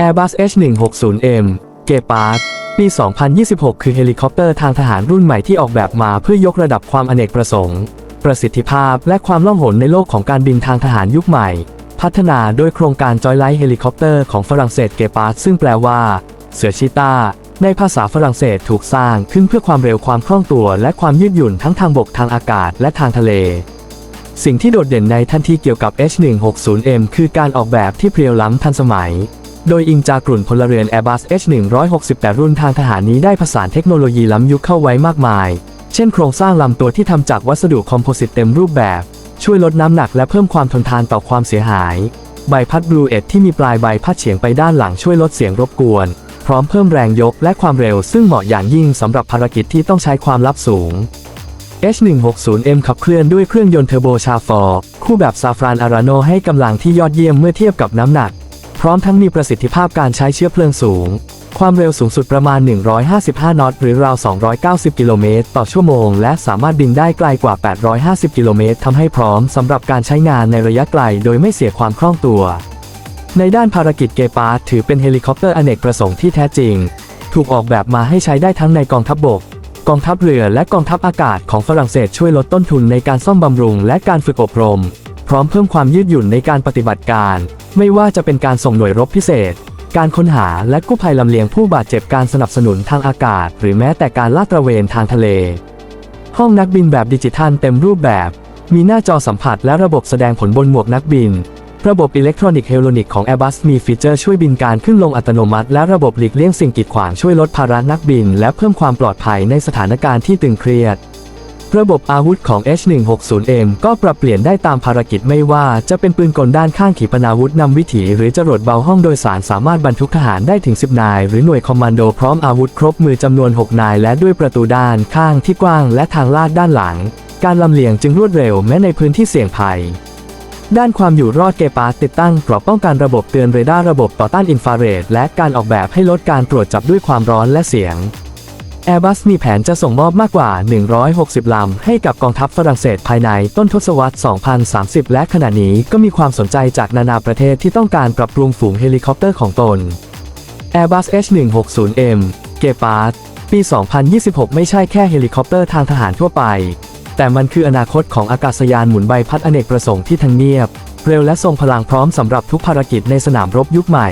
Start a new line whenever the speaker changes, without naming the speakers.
Airbus H160M เกปาร์ตปี 2026 คือเฮลิคอปเตอร์ทางทหารรุ่นใหม่ที่ออกแบบมาเพื่อยกระดับความอเนกประสงค์ ประสิทธิภาพและความล่องหนในโลกของการบินทางทหารยุคใหม่ พัฒนาโดยโครงการจอยไลท์เฮลิคอปเตอร์ของฝรั่งเศสเกปาร์ตซึ่งแปลว่า เสือชีตาในภาษาฝรั่งเศสถูกสร้างขึ้นเพื่อความเร็วความคล่องตัว และความยืดหยุ่นทั้งทางบกทางอากาศและทางทะเล สิ่งที่โดดเด่นในทันทีเกี่ยวกับ H160M คือการออกแบบที่เพรียวล้ำทันสมัย โดยอิงจากกลุ่นพลเรือน Airbus H160 แต่รุ่นทางทหารนี้ได้ผสานเทคโนโลยีล้ำยุคเข้าไว้มากมาย เช่นโครงสร้างลำตัวที่ทำจากวัสดุคอมโพสิตเต็มรูปแบบ ช่วยลดน้ำหนักและเพิ่มความทนทานต่อความเสียหาย ใบพัดบลูเอ็ดที่มีปลายใบพัดเฉียงไปด้านหลังช่วยลดเสียงรบกวน พร้อมเพิ่มแรงยกและความเร็วซึ่งเหมาะอย่างยิ่งสำหรับภารกิจที่ต้องใช้ความลับสูง H160M ขับเคลื่อนด้วยเครื่องยนต์เทอร์โบชาฟอร์คู่แบบซาฟรานอาราโนให้กำลังที่ยอดเยี่ยมเมื่อเทียบกับน้ำหนัก พร้อมทั้งมีประสิทธิภาพการใช้เชื้อเพลิงสูง ความเร็วสูงสุดประมาณ 155 นอต หรือราว 290 กิโลเมตรต่อชั่วโมง และสามารถบินได้ไกลกว่า 850 กิโลเมตรทำให้พร้อมสำหรับการใช้งานในระยะไกลโดยไม่เสียความคล่องตัว ในด้านภารกิจเกปาร์ถือเป็นเฮลิคอปเตอร์อเนกประสงค์ที่แท้จริง ถูกออกแบบมาให้ใช้ได้ทั้งในกองทัพบบกกองทัพเรือและกองทัพอากาศของฝรั่งเศสช่วยลดต้นทุนในการซ่อมบำรุงและการฝึกอบรม พร้อมเพิ่มความยืดหยุ่นในการปฏิบัติการ ไม่ว่าจะเป็นการส่งหน่วยรบพิเศษ การค้นหาและกู้ภัยลำเลียงผู้บาดเจ็บการสนับสนุนทางอากาศ หรือแม้แต่การลาดตระเวนทางทะเล ห้องนักบินแบบดิจิทัลเต็มรูปแบบ มีหน้าจอสัมผัสและระบบแสดงผลบนหมวกนักบิน ระบบอิเล็กทรอนิกส์เฮโลนิกของ Airbus มีฟีเจอร์ช่วยบินการขึ้นลงอัตโนมัติ และระบบหลีกเลี่ยงสิ่งกีดขวางช่วยลดภาระนักบิน และเพิ่มความปลอดภัยในสถานการณ์ที่ตึงเครียด ระบบอาวุธของ H160M ก็ปรับเปลี่ยนได้ตามภารกิจไม่ว่าจะเป็นปืนกลด้านข้างขีปนาวุธนำวิถีหรือจรวดเบาห้องโดยสารสามารถบรรทุกทหารได้ถึง 10 นาย หรือหน่วยคอมมานโดพร้อมอาวุธครบมือจำนวน 6 นาย และด้วยประตูด้านข้างที่กว้างและทางลาดด้านหลัง การลำเลียงจึงรวดเร็วแม้ในพื้นที่เสี่ยงภัย ด้านความอยู่รอดเกปาตติดตั้งกรอบป้องกันระบบเตือนเรดาร์ระบบต่อต้านอินฟราเรดและการออกแบบให้ลดการตรวจจับด้วยความร้อนและเสียง Airbus มีแผนจะส่งมอบมากกว่า 160 ลำ ให้กับกองทัพฝรั่งเศสภายในต้นทศวรรษ 2030 และขณะนี้ก็มีความสนใจจากนานาประเทศที่ต้องการปรับปรุงฝูงเฮลิคอปเตอร์ของตน Airbus H160M เกปาร์ตปี 2026 ไม่ใช่แค่เฮลิคอปเตอร์ทางทหารทั่วไป แต่มันคืออนาคตของอากาศยานหมุนใบพัดอเนกประสงค์ที่ทั้งเงียบ เร็วและทรงพลังพร้อมสำหรับทุกภารกิจในสนามรบยุคใหม่